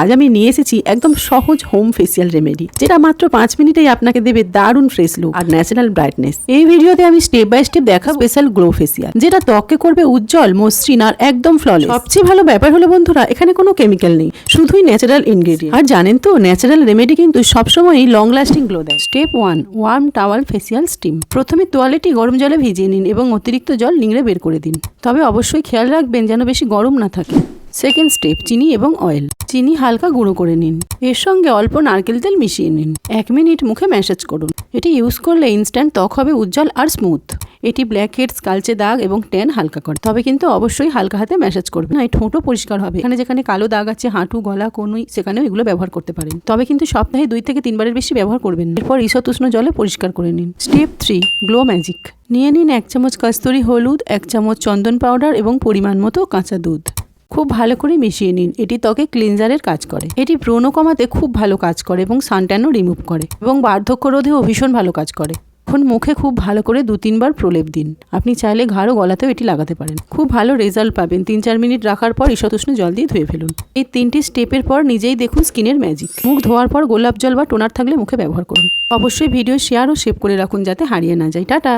আজ আমি নিয়ে এসেছি একদম সহজ হোম ফেসিয়াল রেমেডি যেটা মাত্র পাঁচ মিনিটেই আপনাকে দেবে দারুণ ফ্রেশ লুক আর ন্যাচারাল ব্রাইটনেস এই ভিডিওতে আমি স্টেপ বাই স্টেপ দেখা স্পেশাল গ্লো ফেসিয়াল যেটা ত্বককে করবে উজ্জ্বল মসৃণ আর একদম ফ্ললেস সবচেয়ে ভালো ব্যাপার হলো বন্ধুরা এখানে কোনো কেমিক্যাল নেই শুধুই ন্যাচারাল ইনগ্রেডিয়েন্ট আর জানেন তো ন্যাচারাল রেমেডি কিন্তু সবসময়ই লং লাস্টিং গ্লো দেয়। Step one warm towel facial steam প্রথমে তোয়ালেটি গরম জলে ভিজিয়ে নিন এবং অতিরিক্ত জল নিংড়ে বের করে দিন। তবে অবশ্যই খেয়াল রাখবেন যেন বেশি গরম না থাকে। সেকেন্ড স্টেপ চিনি এবং অয়েল চিনি হালকা গুঁড়ো করে নিন। এর সঙ্গে অল্প নারকেল তেল মিশিয়ে নিন। এক মিনিট মুখে ম্যাসাজ করুন। এটি ইউজ করলে ইনস্ট্যান্ট ত্বক হবে উজ্জ্বল আর স্মুথ এটি ব্ল্যাক হেডস কালচে দাগ এবং ট্যান হালকা করে। তবে কিন্তু অবশ্যই হালকা হাতে ম্যাসাজ করবে না ঠোঁটও পরিষ্কার হবে। এখানে যেখানে কালো দাগ আছে, হাঁটু, গলা, কনুই, সেখানেও এগুলো ব্যবহার করতে পারেন। তবে কিন্তু সপ্তাহে দুই থেকে তিনবারের বেশি ব্যবহার করবেন এরপর ঈষৎ উষ্ণ জলে পরিষ্কার করে নিন। স্টেপ থ্রি গ্লো ম্যাজিক নিয়ে নিন এক চামচ কাস্তুরি হলুদ, এক চামচ চন্দন পাউডার এবং পরিমাণ মতো কাঁচা দুধ। খুব ভালো করে মিশিয়ে নিন। এটি ত্বকে ক্লিনজারের কাজ করে। এটি ব্রণ কমাতে খুব ভালো কাজ করে এবং সানট্যানও রিমুভ করে এবং বার্ধক্য রোধেও ভীষণ ভালো কাজ করে। এখন মুখে খুব ভালো করে দু তিনবার প্রলেপ দিন। আপনি চাইলে ঘাড় ও গলাতেও এটি লাগাতে পারেন। খুব ভালো রেজাল্ট পাবেন। তিন চার মিনিট রাখার পর ঈষতুষ্ণ জল দিয়ে ধুয়ে ফেলুন। এই তিনটি স্টেপের পর নিজেই দেখুন স্কিনের ম্যাজিক। মুখ ধোয়ার পর গোলাপ জল বা টোনার থাকলে মুখে ব্যবহার করুন। অবশ্যই ভিডিও শেয়ার ও সেভ করে রাখুন যাতে হারিয়ে না যায়। টাটা!